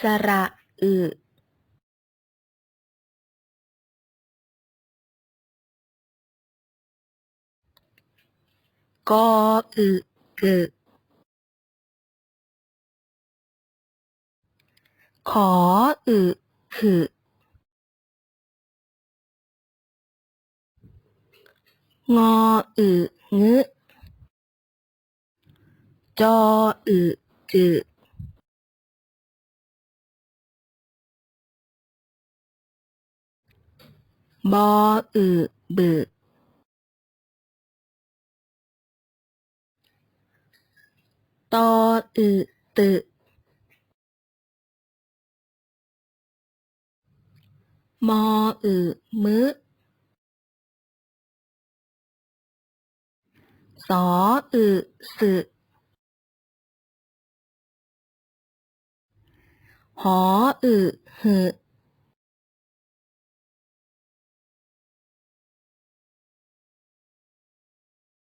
สระอึกออึกึขออึขึงออึงึจออึจึ บออึบึตออึตึมออึมึสออึสึหออึหึ